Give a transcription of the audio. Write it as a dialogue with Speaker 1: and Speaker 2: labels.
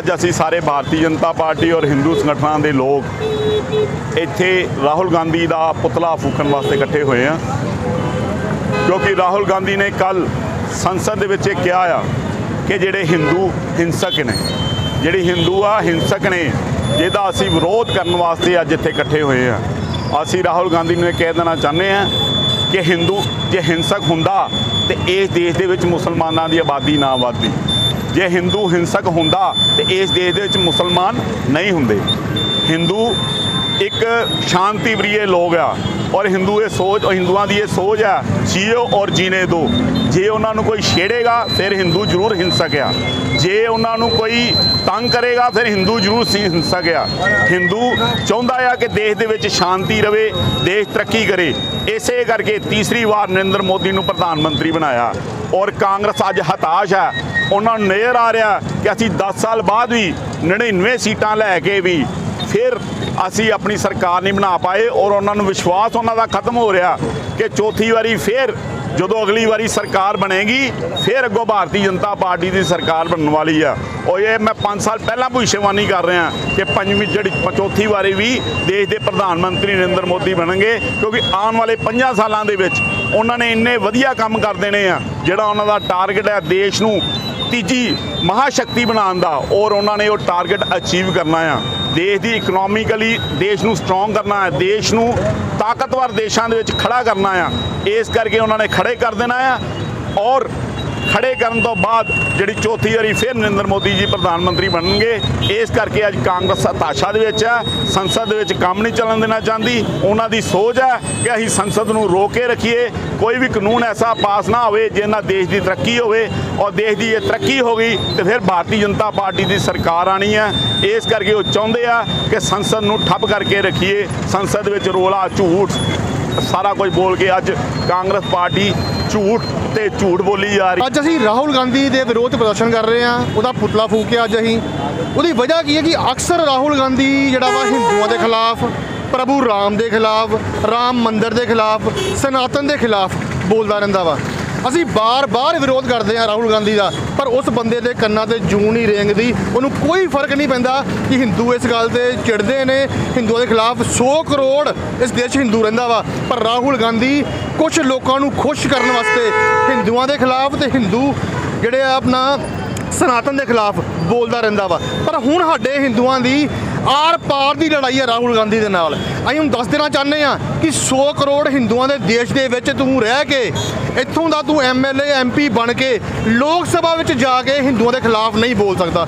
Speaker 1: ਅੱਜ ਅਸੀਂ ਸਾਰੇ ਭਾਰਤੀ ਜਨਤਾ ਪਾਰਟੀ ਔਰ ਹਿੰਦੂ ਸੰਗਠਨਾਂ ਦੇ ਲੋਕ ਇੱਥੇ ਰਾਹੁਲ ਗਾਂਧੀ ਦਾ ਪੁਤਲਾ ਫੂਕਣ ਵਾਸਤੇ ਇਕੱਠੇ ਹੋਏ ਆ ਕਿਉਂਕਿ ਰਾਹੁਲ ਗਾਂਧੀ ਨੇ ਕੱਲ ਸੰਸਦ ਦੇ ਵਿੱਚ ਇਹ ਕਿਹਾ ਆ ਕਿ ਜਿਹੜੇ ਹਿੰਦੂ ਹਿੰਸਕ ਨੇ, ਜਿਹੜੇ ਹਿੰਦੂ ਆ ਹਿੰਸਕ ਨੇ, ਜਿਹਦਾ ਅਸੀਂ ਵਿਰੋਧ ਕਰਨ ਵਾਸਤੇ ਅੱਜ ਇੱਥੇ ਇਕੱਠੇ ਹੋਏ ਆ ਅਸੀਂ ਰਾਹੁਲ ਗਾਂਧੀ ਨੂੰ ਇਹ ਕਹਿ ਦੇਣਾ ਚਾਹੁੰਦੇ ਆ ਕਿ ਹਿੰਦੂ, ਜੇ ਹਿੰਸਕ ਹੁੰਦਾ ਤੇ ਇਸ ਦੇਸ਼ ਦੇ ਵਿੱਚ ਮੁਸਲਮਾਨਾਂ ਦੀ ਆਬਾਦੀ ਨਾ ਵਧਦੀ। ਜੇ ਹਿੰਦੂ ਹਿੰਸਕ ਹੁੰਦਾ, ਤੇ ਇਸ ਦੇਸ਼ ਦੇ ਵਿੱਚ ਮੁਸਲਮਾਨ ਨਹੀਂ ਹੁੰਦੇ। ਹਿੰਦੂ ਇੱਕ ਸ਼ਾਂਤੀ ਪ੍ਰਿਯ ਲੋਕ ਆ, ਔਰ ਹਿੰਦੂ ਇਹ ਸੋਚ ਹਿੰਦੂਆਂ ਦੀ ਇਹ ਸੋਚ ਆ, ਜੀਓ ਔਰ ਜੀਣੇ ਦੋ। ਜੇ ਉਹਨਾਂ ਨੂੰ ਕੋਈ ਛੇੜੇਗਾ, ਫਿਰ ਹਿੰਦੂ ਜ਼ਰੂਰ ਹਿੰਸਕ ਆ। ਜੇ ਉਹਨਾਂ ਨੂੰ ਕੋਈ ਤੰਗ ਕਰੇਗਾ, ਫਿਰ ਹਿੰਦੂ ਜ਼ਰੂਰ ਸੀ ਹਿੰਸਕ ਆ। ਹਿੰਦੂ ਚਾਹੁੰਦਾ ਆ ਕਿ ਦੇਸ਼ ਦੇ ਵਿੱਚ ਸ਼ਾਂਤੀ ਰਵੇ, ਦੇਸ਼ ਤਰੱਕੀ ਕਰੇ। ਇਸੇ ਕਰਕੇ ਤੀਸਰੀ ਵਾਰ ਨਰਿੰਦਰ ਮੋਦੀ ਨੂੰ ਪ੍ਰਧਾਨ ਮੰਤਰੀ ਬਣਾਇਆ। ਔਰ ਕਾਂਗਰਸ ਅੱਜ ਹਤਾਸ਼ ਹੈ। ਉਹਨਾਂ ਨੂੰ ਨਜ਼ਰ ਆ ਰਿਹਾ ਕਿ ਅਸੀਂ 10 ਸਾਲ ਬਾਅਦ ਵੀ 99 ਸੀਟਾਂ ਲੈ ਕੇ ਵੀ ਫਿਰ ਅਸੀਂ ਆਪਣੀ ਸਰਕਾਰ ਨਹੀਂ ਬਣਾ ਪਾਏ। ਔਰ ਉਹਨਾਂ ਨੂੰ ਵਿਸ਼ਵਾਸ ਉਹਨਾਂ ਦਾ ਖਤਮ ਹੋ ਰਿਹਾ ਕਿ ਚੌਥੀ ਵਾਰੀ ਫਿਰ ਜਦੋਂ ਅਗਲੀ ਵਾਰੀ ਸਰਕਾਰ ਬਣੇਗੀ, ਫਿਰ ਅੱਗੋਂ ਭਾਰਤੀ ਜਨਤਾ ਪਾਰਟੀ ਦੀ ਸਰਕਾਰ ਬਣਨ ਵਾਲੀ ਆ। ਉਹ ਇਹ ਮੈਂ 5 ਸਾਲ ਪਹਿਲਾਂ ਭਵਿੱਖਬਾਣੀ ਕਰ ਰਿਹਾ ਕਿ ਪੰਜਵੀਂ ਜਿਹੜੀ ਚੌਥੀ ਵਾਰੀ ਵੀ ਦੇਸ਼ ਦੇ ਪ੍ਰਧਾਨ ਮੰਤਰੀ ਨਰਿੰਦਰ ਮੋਦੀ ਬਣਨਗੇ, ਕਿਉਂਕਿ ਆਉਣ ਵਾਲੇ 5 ਸਾਲਾਂ ਦੇ ਵਿੱਚ ਉਹਨਾਂ ਨੇ ਇੰਨੇ ਵਧੀਆ ਕੰਮ ਕਰ ਦੇਣੇ ਆ, ਜਿਹੜਾ ਉਹਨਾਂ ਦਾ ਟਾਰਗੇਟ ਹੈ ਦੇਸ਼ ਨੂੰ ਤੀਜੀ ਮਹਾਸ਼ਕਤੀ ਬਣਾਉਣ ਦਾ ਔਰ ਉਹਨਾਂ ਨੇ ਉਹ ਟਾਰਗੇਟ ਅਚੀਵ ਕਰਨਾ ਆ। ਦੇਸ਼ ਦੀ ਇਕਨੋਮਿਕਲੀ ਦੇਸ਼ ਨੂੰ ਸਟਰੋਂਗ ਕਰਨਾ ਹੈ, ਦੇਸ਼ ਨੂੰ ਤਾਕਤਵਰ ਦੇਸ਼ਾਂ ਦੇ ਵਿੱਚ ਖੜਾ ਕਰਨਾ ਆ। ਇਸ ਕਰਕੇ ਉਹਨਾਂ ਨੇ ਖੜੇ ਕਰ ਦੇਣਾ ਆ। ਔਰ ਖੜੇ ਕਰਨ ਤੋਂ ਬਾਅਦ ਜਿਹੜੀ ਚੌਥੀ ਵਾਰੀ ਫਿਰ ਨਰਿੰਦਰ ਮੋਦੀ ਜੀ ਪ੍ਰਧਾਨ ਮੰਤਰੀ ਬਣਨਗੇ, ਇਸ ਕਰਕੇ ਅੱਜ ਕਾਂਗਰਸ ਹਤਾਸ਼ਾ ਦੇ ਵਿੱਚ ਹੈ, ਸੰਸਦ ਦੇ ਵਿੱਚ ਕੰਮ ਨਹੀਂ ਚੱਲਣ ਦੇਣਾ ਚਾਹੁੰਦੀ। ਉਹਨਾਂ ਦੀ ਸੋਚ ਹੈ ਕਿ ਅਸੀਂ ਸੰਸਦ ਨੂੰ ਰੋਕ ਕੇ ਰੱਖੀਏ, ਕੋਈ ਵੀ ਕਾਨੂੰਨ ਐਸਾ ਪਾਸ ਨਾ ਹੋਵੇ ਜਿਹਨਾਂ ਦੇਸ਼ ਦੀ ਤਰੱਕੀ ਹੋਵੇ। ਔਰ ਦੇਸ਼ ਦੀ ਇਹ ਤਰੱਕੀ ਹੋ ਗਈ, ਤੇ ਫਿਰ ਭਾਰਤੀ ਜਨਤਾ ਪਾਰਟੀ ਦੀ ਸਰਕਾਰ ਆਣੀ ਹੈ। ਇਸ ਕਰਕੇ ਉਹ ਚਾਹੁੰਦੇ ਆ ਕਿ ਸੰਸਦ ਨੂੰ ਠੱਪ ਕਰਕੇ ਰੱਖੀਏ, ਸੰਸਦ ਵਿੱਚ ਰੋਲਾ, ਝੂਠ ਸਾਰਾ ਕੁਝ ਬੋਲ ਕੇ ਅੱਜ ਕਾਂਗਰਸ ਪਾਰਟੀ ਝੂਠ ਤੇ ਝੂਠ ਬੋਲੀ ਜਾ ਰਹੀ।
Speaker 2: ਅੱਜ ਅਸੀਂ ਰਾਹੁਲ ਗਾਂਧੀ ਦੇ ਵਿਰੋਧ ਪ੍ਰਦਰਸ਼ਨ ਕਰ ਰਹੇ ਹਾਂ, ਉਹਦਾ ਪੁਤਲਾ ਫੂਕਿਆ ਅੱਜ ਅਸੀਂ। ਉਹਦੀ ਵਜ੍ਹਾ ਕੀ ਹੈ ਕਿ ਅਕਸਰ ਰਾਹੁਲ ਗਾਂਧੀ ਜਿਹੜਾ ਵਾ ਹਿੰਦੂਆਂ ਦੇ ਖਿਲਾਫ, ਪ੍ਰਭੂ ਰਾਮ ਦੇ ਖਿਲਾਫ, ਰਾਮ ਮੰਦਰ ਦੇ ਖਿਲਾਫ, ਸਨਾਤਨ ਦੇ ਖਿਲਾਫ ਬੋਲਦਾ ਰਹਿੰਦਾ ਵਾ। ਅਸੀਂ ਬਾਰ-ਬਾਰ ਵਿਰੋਧ ਕਰਦੇ ਹਾਂ ਰਾਹੁਲ ਗਾਂਧੀ ਦਾ, ਪਰ ਉਸ ਬੰਦੇ ਦੇ ਕੰਨਾਂ ਤੇ ਜੂੰ ਨਹੀਂ ਰੇਂਗਦੀ ਉਹਨੂੰ ਕੋਈ ਫ਼ਰਕ ਨਹੀਂ ਪੈਂਦਾ ਕਿ ਹਿੰਦੂ ਇਸ ਗੱਲ ਤੇ ਚਿੜਦੇ ਨੇ। ਹਿੰਦੂਆਂ ਦੇ ਖਿਲਾਫ 100 ਕਰੋੜ ਇਸ ਦੇਸ਼ 'ਚ ਹਿੰਦੂ ਰਹਿੰਦਾ ਵਾ, ਪਰ ਰਾਹੁਲ ਗਾਂਧੀ ਕੁਝ ਲੋਕਾਂ ਨੂੰ ਖੁਸ਼ ਕਰਨ ਵਾਸਤੇ ਹਿੰਦੂਆਂ ਦੇ ਖਿਲਾਫ ਤੇ ਹਿੰਦੂ ਜਿਹੜੇ ਆ ਆਪਣਾ ਸਨਾਤਨ ਦੇ ਖਿਲਾਫ ਬੋਲਦਾ ਰਹਿੰਦਾ ਵਾ। ਪਰ ਹੁਣ ਸਾਡੇ ਹਿੰਦੂਆਂ ਦੀ ਆਰ ਪਾਰ ਦੀ ਲੜਾਈ ਹੈ ਰਾਹੁਲ ਗਾਂਧੀ ਦੇ ਨਾਲ। ਅਸੀਂ ਹੁਣ ਦੱਸ ਦੇਣਾ ਚਾਹੁੰਦੇ ਆ ਕਿ 100 ਕਰੋੜ ਹਿੰਦੂਆਂ ਦੇ ਦੇਸ਼ ਦੇ ਵਿੱਚ ਤੂੰ ਰਹਿ ਕੇ, ਇੱਥੋਂ ਦਾ ਤੂੰ ਐਮਐਲਏ ਐਮਪੀ ਬਣ ਕੇ, ਲੋਕ ਸਭਾ ਵਿੱਚ ਜਾ ਕੇ ਹਿੰਦੂਆਂ ਦੇ ਖਿਲਾਫ ਨਹੀਂ ਬੋਲ ਸਕਦਾ।